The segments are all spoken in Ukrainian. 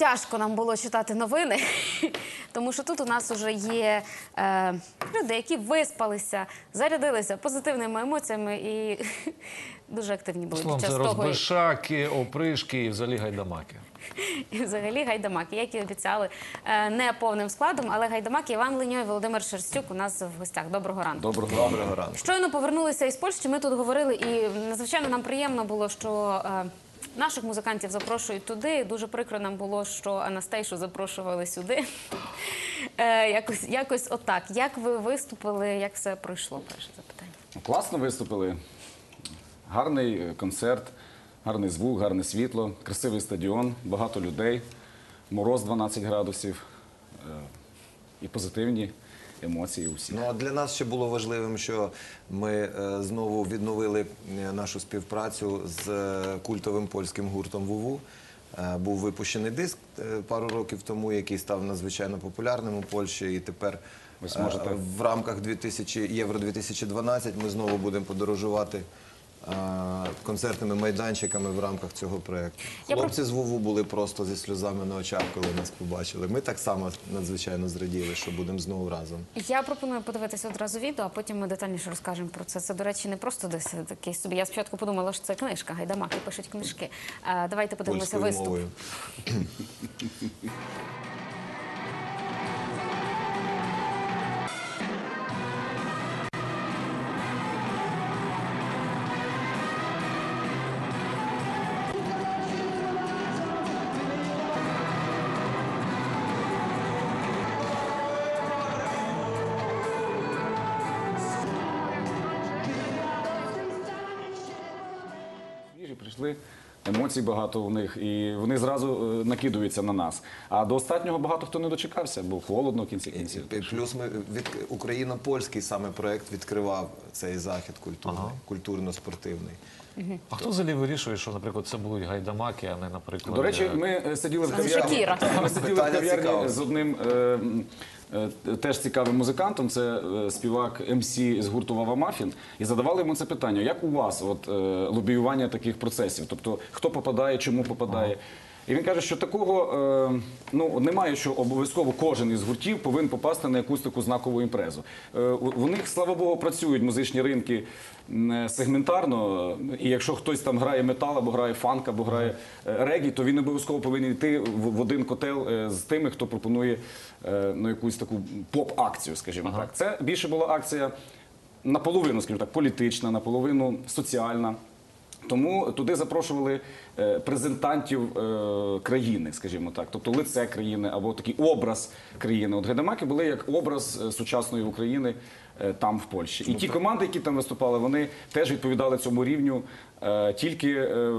тяжко нам було читати новини, тому що тут у нас вже є е, люди, які виспалися, зарядилися позитивними емоціями і дуже активні були Словом, під це того. розбишаки, опришки і взагалі гайдамаки. І взагалі гайдамаки, які обіцяли е, не повним складом, але гайдамаки Іван Леньой, Володимир Шерстюк у нас в гостях. Доброго ранку. Доброго, Доброго ранку. Щойно повернулися із Польщі. Ми тут говорили, і надзвичайно нам приємно було, що е, наших музикантів запрошують туди. Дуже прикро нам було, що Анастейшу запрошували сюди. Е, якось, отак. Як ви виступили? Як все пройшло? Перше запитання. Класно виступили. Гарний е, концерт, гарний звук, гарне світло, красивий стадіон, багато людей, мороз 12 градусів е, і позитивні емоції у всіх. Ну а для нас ще було важливим, що ми е, знову відновили е, нашу співпрацю з е, культовим польським гуртом Вуву. Був випущений диск пару років тому, який став надзвичайно популярним у Польщі, і тепер Ви зможете- в рамках 2000, Євро 2012 ми знову будемо подорожувати. Концертними майданчиками в рамках цього проєкту. Хлопці з Вуву були просто зі сльозами на очах, коли нас побачили. Ми так само надзвичайно зраділи, що будемо знову разом. Я пропоную подивитися одразу відео, а потім ми детальніше розкажемо про це. Це, до речі, не просто десь такий собі. Я спочатку подумала, що це книжка. Гайдамаки пишуть книжки. Е, давайте подивимося польською виступ. мовою. прийшли, емоцій багато у них, і вони зразу е, накидуються на нас. А до останнього багато хто не дочекався, бо холодно в кінці кінців. І Плюс ми від Україно-польський саме проект відкривав цей захід культурний, культурно-спортивний. А хто взагалі вирішує, що, наприклад, це будуть гайдамаки, а не, наприклад, До речі, е, ми сиділи в кав'ярні. Ми сиділи в кав'ярні з одним е, е, теж цікавим музикантом. Це е, співак МС з гурту Вава Мафін. І задавали йому це питання: як у вас от, е, лобіювання таких процесів? Тобто, хто попадає, чому попадає? І він каже, що такого е, ну немає, що обов'язково кожен із гуртів повинен попасти на якусь таку знакову імпрезу. Е, у- них, слава Богу, працюють музичні ринки е, сегментарно. І якщо хтось там грає метал, або грає фанк, або грає регі, то він обов'язково повинен йти в, один котел з тими, хто пропонує ну, якусь таку поп-акцію, скажімо так. Це більше була акція наполовину, скажімо так, політична, наполовину соціальна. Тому туди запрошували е, презентантів е, країни, скажімо так, тобто лице країни або такий образ країни. От гайдамаки були як образ е, сучасної України там в Польщі. І ті команди, які там виступали, вони теж відповідали цьому рівню, е, тільки е,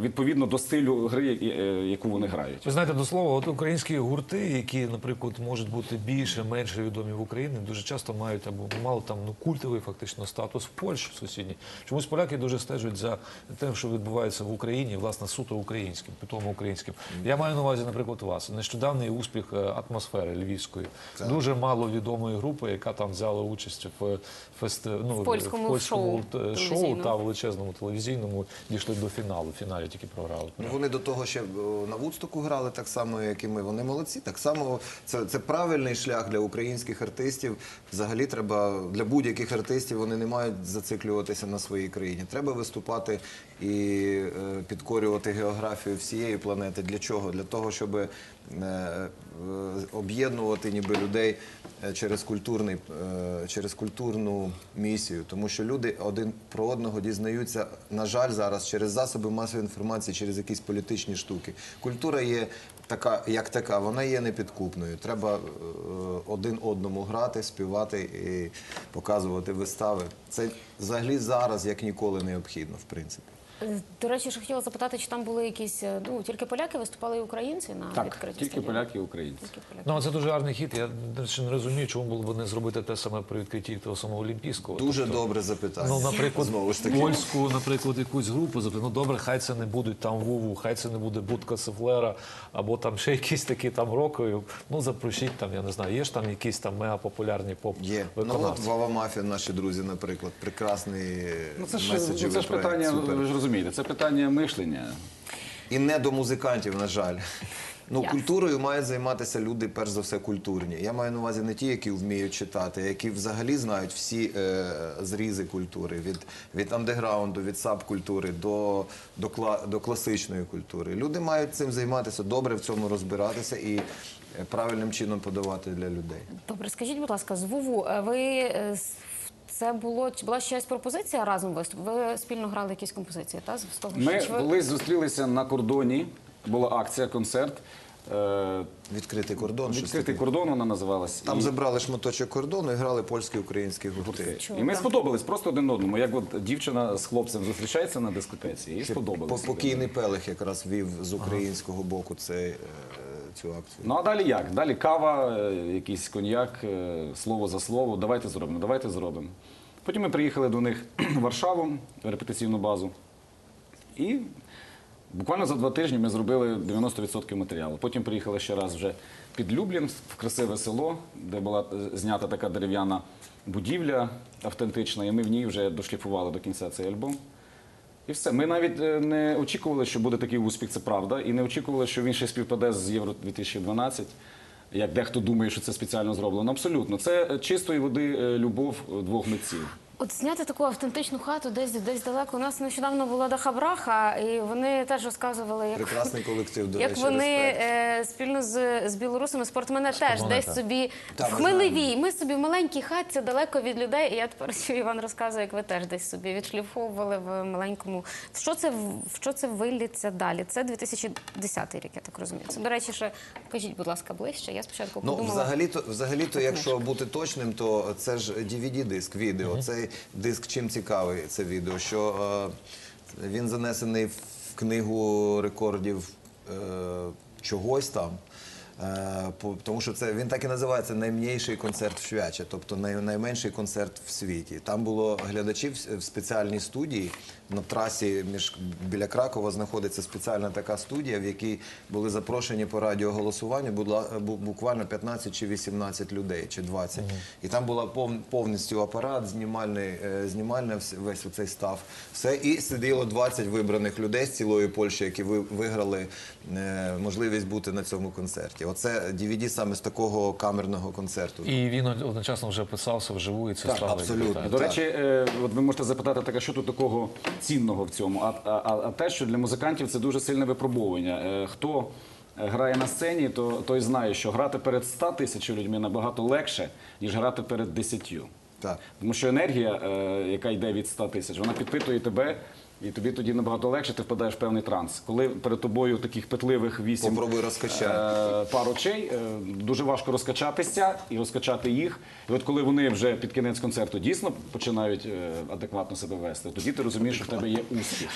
відповідно до стилю гри, е, яку вони грають. Ви знаєте, до слова, от українські гурти, які, наприклад, можуть бути більше, менше відомі в Україні, дуже часто мають або мало там ну культовий фактично статус в Польщі в сусідній. Чомусь поляки дуже стежать за тим, що відбувається в Україні, власне, суто українським, питомо українським. Я маю на увазі, наприклад, вас нещодавний успіх е, атмосфери львівської. Дуже мало відомої групи, яка там взяла участь в фести... ну, В польському шоу т- шоу телевізійному. та величезному телевізійному дійшли до фіналу. В фіналі тільки програли. Ну, вони до того ще на Вудстоку грали так само, як і ми. Вони молодці. Так само це, це правильний шлях для українських артистів. Взагалі треба для будь-яких артистів вони не мають зациклюватися на своїй країні. Треба виступати і е, підкорювати географію всієї планети. Для чого? Для того, щоб об'єднувати ніби людей е, через культурний е, через культурну місію, тому що люди один про одного дізнаються, на жаль, зараз через засоби масової інформації, через якісь політичні штуки. Культура є така, як така, вона є непідкупною. Треба е, один одному грати, співати і показувати вистави. Це взагалі зараз як ніколи необхідно, в принципі. До речі, ще хотіла запитати, чи там були якісь е, ну тільки поляки виступали і українці на Так, відкритті тільки поляки і українці. Тільки поляки. Ну, це дуже гарний хід. Я до речі, не розумію, чому було б не зробити те саме при відкритті того самого Олімпійського. Дуже Тобто, добре запитання. Ну, наприклад, знову ж таки. польську, наприклад, якусь групу запитати. Ну добре, хай це не будуть там Вуву, хай це не буде будка Сефлера, або там ще якісь такі там рокові. Ну запросіть там, я не знаю, є ж там якісь там мегапопулярні поп Є. Ну от. Вава Мафія, наші друзі, наприклад, прекрасний Ну це ж, ну, це ж проект, питання, супер. ви ж розумієте, це питання мишлення. І не до музикантів, на жаль. Ну, Ясно. культурою мають займатися люди, перш за все, культурні. Я маю на увазі не ті, які вміють читати, а які взагалі знають всі е, зрізи культури від, від андеграунду, від сабкультури до, до, кла, до класичної культури. Люди мають цим займатися, добре в цьому розбиратися і е, правильним чином подавати для людей. Добре, скажіть, будь ласка, з Вуву, е, ви е, це було чи була щось пропозиція разом виступ? Ви спільно грали якісь композиції, та з того Ми що ви- колись зустрілися на кордоні. Була акція, концерт. Е, Відкритий кордон. щось Відкритий таке. кордон вона називалась. Там І- забрали шматочок кордону і грали польські українські гурти. І ми сподобались просто один одному. Як от дівчина з хлопцем зустрічається на дискотеці, їй По- сподобалось. Покійний Пелех якраз вів з українського боку цей, е, цю акцію. Ну а далі як? Далі кава, е, якийсь коньяк, е, слово за слово. Давайте зробимо, давайте зробимо. Потім ми приїхали до них в Варшаву, в репетиційну базу. І буквально за два тижні ми зробили 90% матеріалу. Потім приїхали ще раз вже під Люблін, в красиве село, де була е, знята така дерев'яна будівля автентична, і ми в ній вже дошліфували до кінця цей альбом. І все. Ми навіть е, не очікували, що буде такий успіх, це правда. І не очікували, що він ще співпаде з Євро 2012. Як дехто думає, що це спеціально зроблено. Абсолютно. Це е, чистої води е, любов двох митців. От зняти таку автентичну хату десь десь далеко. У нас нещодавно була Даха Браха, і вони теж розказували, як, Прекрасний колектив, до як речі, вони е, спільно з, з білорусами спортсмени теж десь собі Так, в ми Хмелевій. Ми собі в маленькій хатці далеко від людей. І я тепер чую, Іван розказує, як ви теж десь собі відшліфовували в маленькому. Що це в що це виліться далі? Це 2010 рік, я так розумію. Це, до речі, ще покажіть, будь ласка, ближче. Я спочатку Ну, подумала. взагалі-то, взагалі-то, якщо бути точним, то це ж DVD-диск, відео. Диск чим цікавий, це відео, що е, він занесений в книгу рекордів е, чогось там. Е, тому що це він так і називається найменший концерт в Швяче, тобто най, найменший концерт в світі. Там було глядачів в- спеціальній студії на трасі між біля Кракова знаходиться спеціальна така студія, в якій були запрошені по радіоголосуванню була бу- буквально 15 чи 18 людей, чи 20. І там була пов- повністю апарат, знімальний, е, знімальний весь цей став. Все і сиділо 20 вибраних людей з цілої Польщі, які ви- виграли е, можливість бути на цьому концерті. Оце DVD саме з такого камерного концерту. І він одночасно вже писався вживу, і це Так, стало абсолютно. До речі, е, от ви можете запитати, так, а що тут такого цінного в цьому? А, а, а- а те, що для музикантів це дуже сильне випробовування. Е, Хто грає на сцені, то той знає, що грати перед 100 тисячами людьми набагато легше, ніж грати перед 10. Так. Тому що енергія, е, яка йде від 100 тисяч, вона підпитує тебе. І тобі тоді набагато легше, ти впадаєш в певний транс. Коли перед тобою таких питливих вісім Попробуй розкачати. е, пар очей, е, дуже важко розкачатися і розкачати їх. І от коли вони вже під кінець концерту дійсно починають е, адекватно себе вести, тоді ти розумієш, що в тебе є успіх.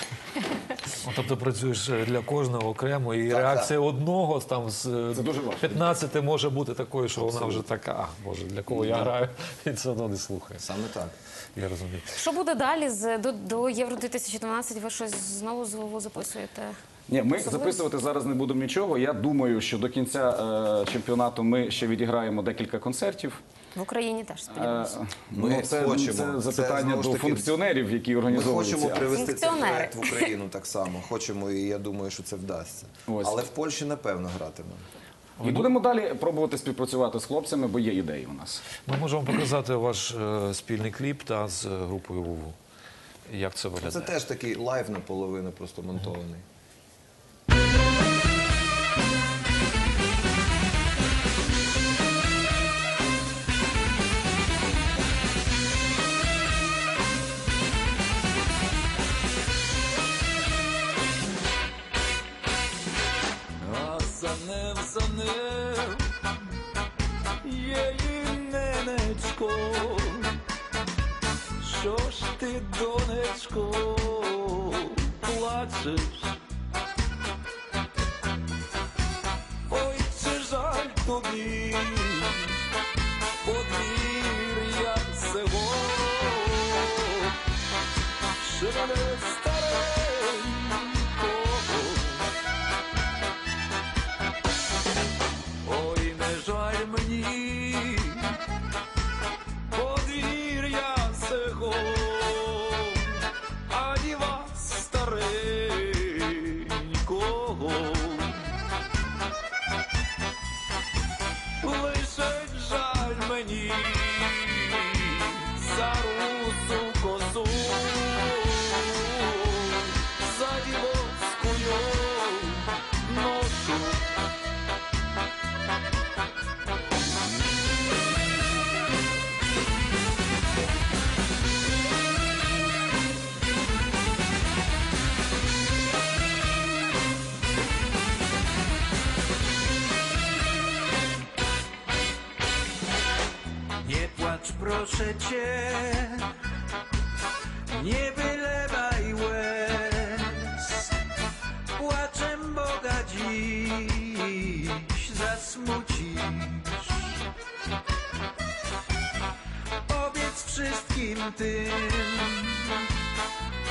Ну, Тобто працюєш е, для кожного окремо, і реакція одного там з е, Це дуже важко. 15 може бути такою, що вона вже така, а Боже, для кого я граю, він все одно не слухає. Саме так. Я розумію. Що буде далі з до, до Євро 2012? Ви щось знову з ВВО записуєте? Ні, ми записувати зараз не будемо нічого. Я думаю, що до кінця е, чемпіонату ми ще відіграємо декілька концертів. В Україні теж Е, сподіваюся. Ми ну, це, хочемо. це запитання до таки, функціонерів, які Ми організовують ці хочемо акції. привести цей проект в Україну так само. Хочемо, і я думаю, що це вдасться. Ось. Але в Польщі напевно гратиме. І будемо далі пробувати співпрацювати з хлопцями, бо є ідеї у нас. Ми можемо показати ваш е, спільний кліп та з групою Вуву. Як це Це теж такий лайв наполовину просто монтований. Що мене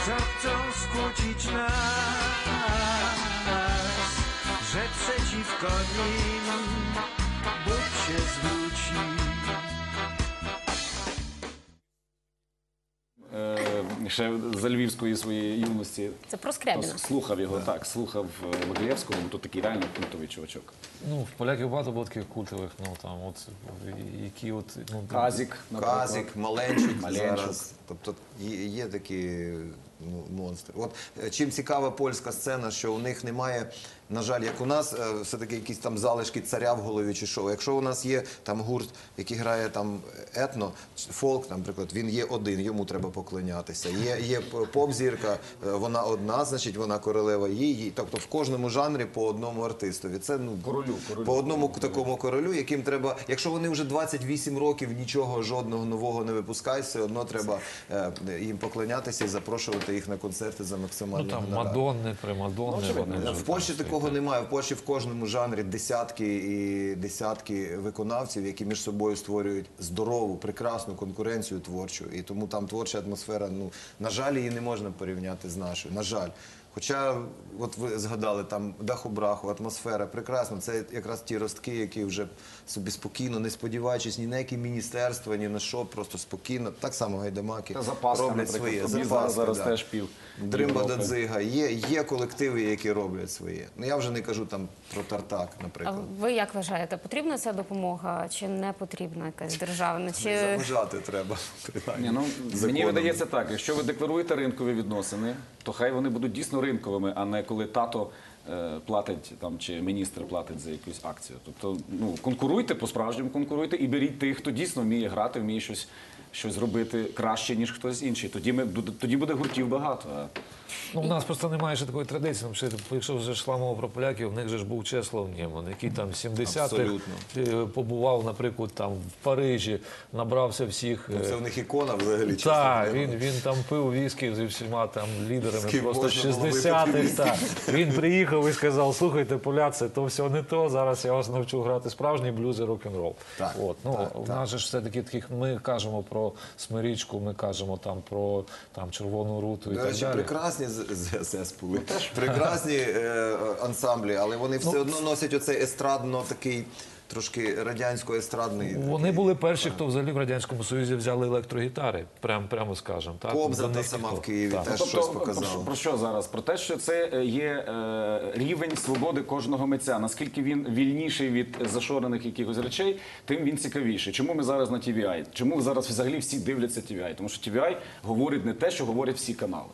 co chcą skłócić nas, że przeciwko nim Bóg się zwróci. Е, ще за львівської своєї юності Це про Скрябіна. слухав його так, слухав е, Ваглєвського, бо то такий реально культовий чувачок. Ну, в поляків багато було таких культових, ну там, от які от ну Казік, наприклад. Казік, Маленчук, Маленчук. зараз. Тобто є, є такі монстри. От е, чим цікава польська сцена, що у них немає, на жаль, як у нас, е, все-таки якісь там залишки царя в голові чи що. Якщо у нас є там гурт, який грає там етно, фолк, наприклад, він є один, йому треба поклонятися. Є, є поп-зірка, е, вона одна, значить вона королева її. Тобто в кожному жанрі по одному артистові. Це ну Королю, королю. по одному такому королю, яким треба, якщо вони вже 28 років нічого жодного нового не випускають, все одно треба е, їм поклонятися і запрошувати їх на концерти за ну максимальний там гонорар. Мадонни, примадонни. вони В Польщі там такого немає. В Польщі в кожному жанрі десятки і десятки виконавців, які між собою створюють здорову, прекрасну конкуренцію творчу. І тому там творча атмосфера, ну на жаль, її не можна порівняти з нашою. На жаль. Хоча, от ви згадали там даху-браху, атмосфера прекрасна. Це якраз ті ростки, які вже собі спокійно, не сподіваючись ні на які міністерства, ні на що, просто спокійно. Так само гайдамаки Та Запаска, роблять своє. Запаска, зараз да. теж пів Дримба Дадзига. Є, є колективи, які роблять своє. Ну я вже не кажу там про Тартак, наприклад. А ви як вважаєте, потрібна ця допомога чи не потрібна якась державна? Чи Заважати треба. Ні, ну, мені видається так, якщо ви декларуєте ринкові відносини, то хай вони будуть дійсно ринковими, а не коли тато е, платить там чи міністр платить за якусь акцію. Тобто, ну конкуруйте по-справжньому конкуруйте і беріть тих, хто дійсно вміє грати, вміє щось. Щось робити краще ніж хтось інший. Тоді ми тоді буде гуртів багато. Ну, у нас просто немає ще такої традиції. Тому що, якщо вже йшла мова про поляків, в них же ж був Чеслав Нєман, який там в 70-х е, побував, наприклад, там в Парижі, набрався всіх. е, Це в них ікона взагалі. Так, він, він там пив віскі зі всіма там лідерами ким просто 60-х. випити Він приїхав і сказав: слухайте, поляці, то все не то. Зараз я вас навчу грати справжній блюз і рок-н-рол. Так, От, ну, так, у так. нас же ж все-таки таких, ми кажемо про смирічку, ми кажемо там про там, червону руту і До так речі, далі. Прекрасні з- ЗСС були. Прекрасні е, ансамблі, але вони все Ну, одно носять оцей естрадно такий трошки радянсько-естрадний. Вони були перші, хто взагалі в радянському союзі взяли електрогітари, прям прямо скажемо. Так Кобза До та сама в Києві Так. теж Тобто, щось про, що- показала. про що зараз? Про те, що це е, є е, рівень свободи кожного митця. Наскільки він вільніший від зашорених якихось речей, тим він цікавіший. Чому ми зараз на TVI? Чому зараз взагалі всі дивляться TVI? Тому що TVI говорить не те, що говорять всі канали.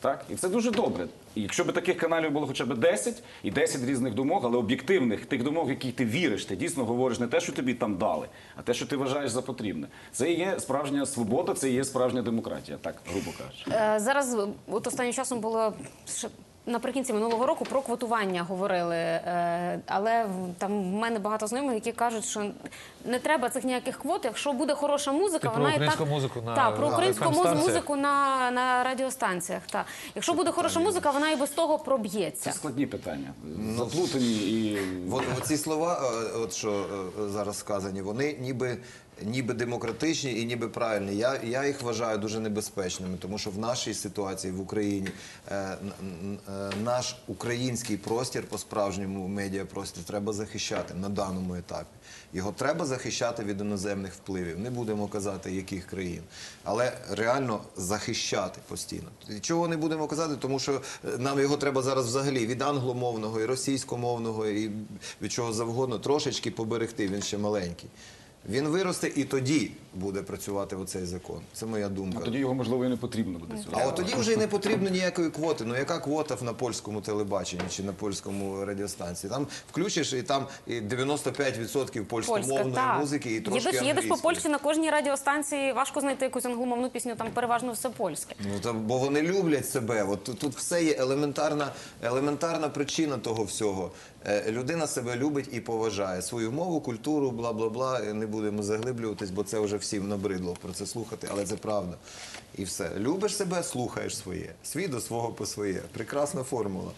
Так? І це дуже добре. І якщо б таких каналів було хоча б 10, і 10 різних думок, але об'єктивних, тих думок, які ти віриш, ти дійсно говориш не те, що тобі там дали, а те, що ти вважаєш за потрібне. Це є справжня свобода, це є справжня демократія, так грубо кажучи. Е, Зараз от останнім часом було наприкінці минулого року про квотування говорили, е, але в- там в мене багато знайомих, які кажуть, що не треба цих ніяких квот. Якщо буде хороша музика, Ти про вона і так музику на- так, про українську музику на, на радіостанціях. Так. Якщо буде хороша музика, вона і без того проб'ється. Це складні питання, заплутані і От, ці слова, е, от що е, зараз сказані, вони ніби. Ніби демократичні і ніби правильні. Я, я їх вважаю дуже небезпечними, тому що в нашій ситуації в Україні е, е, наш український простір по справжньому медіапростір треба захищати на даному етапі. Його треба захищати від іноземних впливів. Не будемо казати, яких країн, але реально захищати постійно. Чого не будемо казати, тому що е, нам його треба зараз взагалі від англомовного і російськомовного, і від чого завгодно трошечки поберегти. Він ще маленький. Він виросте і тоді буде працювати оцей закон. Це моя думка. а тоді його можливо і не потрібно буде сюди. А от тоді вже й не потрібно ніякої квоти. Ну яка квота на польському телебаченні чи на польському радіостанції? Там включиш і там і 95% польськомовної Польська, музики і трошки їдеш, їдеш по англійської. Польщі на кожній радіостанції, важко знайти якусь англомовну пісню, там переважно все польське. Ну та бо вони люблять себе. От тут, тут все є елементарна, елементарна причина того всього. Е, Людина себе любить і поважає свою мову, культуру, бла бла бла. Не будемо заглиблюватись, бо це вже всім набридло про це слухати, але це правда. І все. Любиш себе, слухаєш своє. Свій до свого по своє. Прекрасна формула.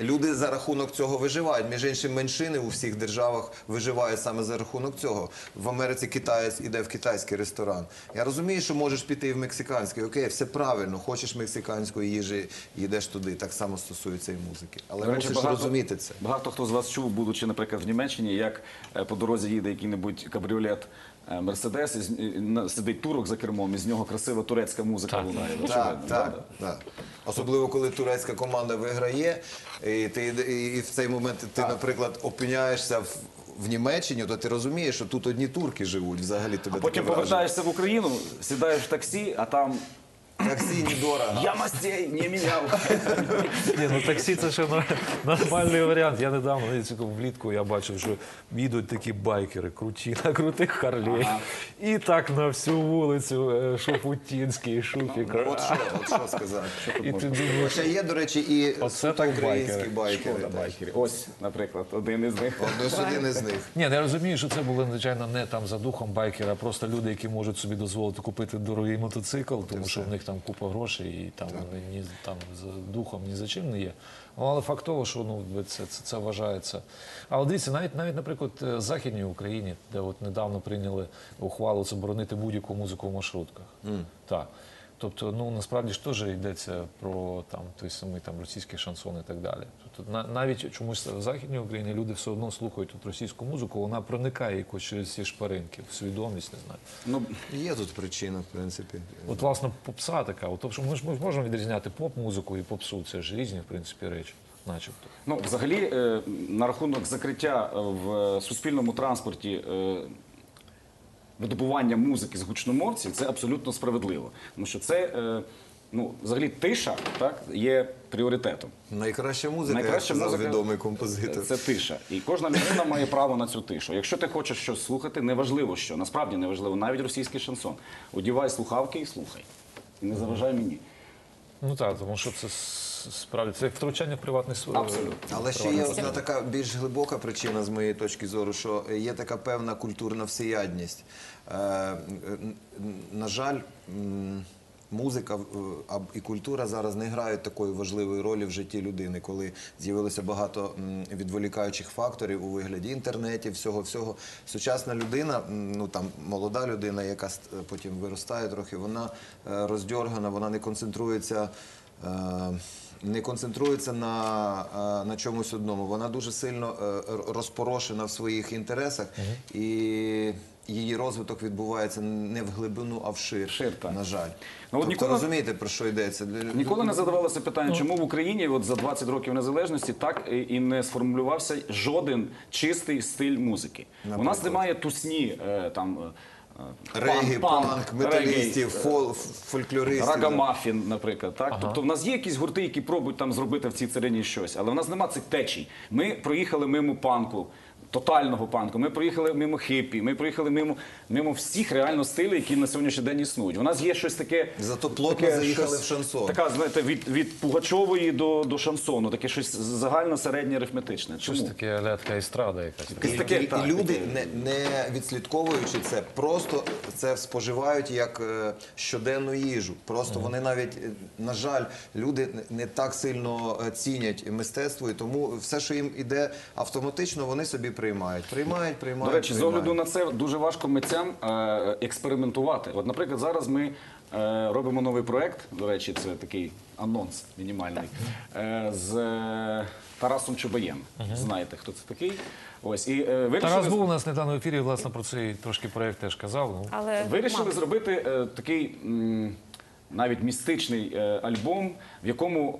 Люди за рахунок цього виживають. Між іншим, меншини у всіх державах виживають саме за рахунок цього. В Америці китаєць іде в китайський ресторан. Я розумію, що можеш піти і в мексиканський. Окей, все правильно. Хочеш мексиканської їжі, їдеш туди. Так само стосується і музики. Але До речі, мусиш розуміти це. Багато хто з вас чув, будучи, наприклад, в Німеччині, як е, по дорозі їде який-небудь кабріолет Мерседес, і на- сидить турок за кермом, і з нього красива турецька музика лунає. Так, так, так. Особливо, коли турецька команда виграє, і ти і- і в цей момент ти, наприклад, опиняєшся в. В Німеччині, то ти розумієш, що тут одні турки живуть. Взагалі тебе А потім повертаєшся в Україну, сідаєш в таксі, а там Таксі недорого. я мастей не міняв. Ні, ну таксі це ще нор- нормальний варіант. Я недавно ну, влітку я бачив, що їдуть такі байкери, круті, на крутих харлі. І так на всю вулицю е, Шуфутінський, Шуфік. От що, от що сказати. І ти думаєш, Ще є, до речі, і Оце так українські байкери. байкери. Шкода байкери. Ось, наприклад, один із них. Ось один із них. Ні, ну, я розумію, що це були, звичайно, не там за духом байкера, а просто люди, які можуть собі дозволити купити дорогий мотоцикл, тому що в них там купа грошей і там ні там духом ні за чим не є. Ну, але факт того, що ну це, це, це вважається. Але дивіться, навіть навіть, наприклад, е, в Західній Україні, де от недавно прийняли ухвалу заборонити будь-яку музику в маршрутках. Так. Тобто, ну насправді ж теж йдеться про там той самий там російський шансон і так далі. Тобто, на, навіть чомусь в Західній Україні люди все одно слухають тут російську музику, вона проникає якось через ці шпаринки, в свідомість, не знаю. Ну, Є тут причина, в принципі. От власне попса така. От, тобто ми ж ми можемо відрізняти поп-музику і попсу. Це ж різні, в принципі, речі, начебто. Ну, взагалі, е, на рахунок закриття е, в суспільному транспорті е, видобування музики з гучномовців, це абсолютно справедливо. Тому що це, е, ну, взагалі, тиша так, є пріоритетом. Найкраща музика, Найкраща як сказав музика відомий композитор. Це тиша. І кожна людина має право на цю тишу. Якщо ти хочеш щось слухати, неважливо що, насправді неважливо, навіть російський шансон. Одівай слухавки і слухай. І не заважай мені. Ну так, тому що це справді це як втручання в приватний. Абсолютно. Але ще є одна така більш глибока причина з моєї точки зору, що є така певна культурна всеядність. Е, На жаль, музика і культура зараз не грають такої важливої ролі в житті людини, коли з'явилося багато відволікаючих факторів у вигляді інтернетів, всього всього. Сучасна людина, ну там молода людина, яка потім виростає трохи, вона е, роздьоргана, вона не концентрується. е, не концентрується на, е, на чомусь одному. Вона дуже сильно е, розпорошена в своїх інтересах, і її розвиток відбувається не в глибину, а вшир, Вшир, так. на жаль. Ну, от тобто ніколи- розумієте, про що йдеться? Ніколи не задавалося питання, чому в Україні от за 20 років незалежності так і- не сформулювався жоден чистий стиль музики. У нас немає тусні е, там. Регі, панк, металістів, регі, фол, фольклористів. Рагамафін, наприклад, так тобто в нас є якісь гурти, які пробують там зробити в цій царині щось, але в нас нема цих течій. Ми проїхали мимо панку. Тотального панку. Ми проїхали мимо хіпі, ми проїхали мимо, мимо всіх реально стилів, які на сьогоднішній день існують. У нас є щось таке. Зато плотно заїхали в шансон. Така, знаєте, від, від Пугачової до, до шансону, таке щось загально середнє арифметичне. Щось таке алятка естрада якась. І, таке, і- так, і люди, таке. не, не відслідковуючи це, просто це споживають як е, щоденну їжу. Просто вони навіть, е, на жаль, люди не- не так сильно е, цінять мистецтво, і тому все, що їм іде автоматично, вони собі приймають. Приймають, приймають. До речі, з огляду на це дуже важко митцям е, експериментувати. От, наприклад, зараз ми е, робимо новий проект. До речі, це такий анонс мінімальний е, з е, Тарасом Чубаєм. Знаєте, хто це такий? Ось і е, вирішили, Тарас був у нас недавно в ефірі, власне, про цей трошки проєкт теж казав. Ну, Але вирішили зробити е, такий м, навіть містичний е, альбом, в якому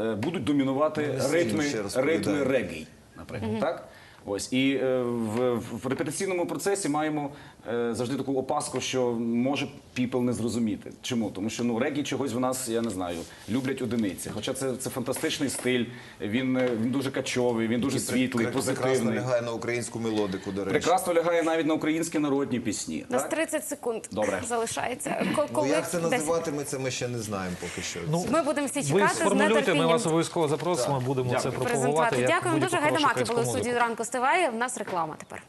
е, будуть домінувати Ну, ритми, ще розповідаю. ритми регій, наприклад. Так? Ось і е, в, в репетиційному процесі маємо е, завжди таку опаску, що може піпл не зрозуміти. Чому? Тому що ну регі чогось в нас, я не знаю, люблять одиниці. Хоча це, це фантастичний стиль, він, е, він дуже качовий, він дуже світлий, пре- прекрасно лягає на українську мелодику, до речі. Прекрасно лягає навіть на українські народні пісні. У нас так? 30 секунд Добре. залишається. Ну, коли як це називатиметься, ми ще не знаємо поки що. Ну, Ми будемо всі чекати з сформулюйте, ми вас обов'язково запросимо, будемо це Дякую. пропагувати. як дуже. Гайдамаки були в студії ранку стиває. В нас реклама тепер.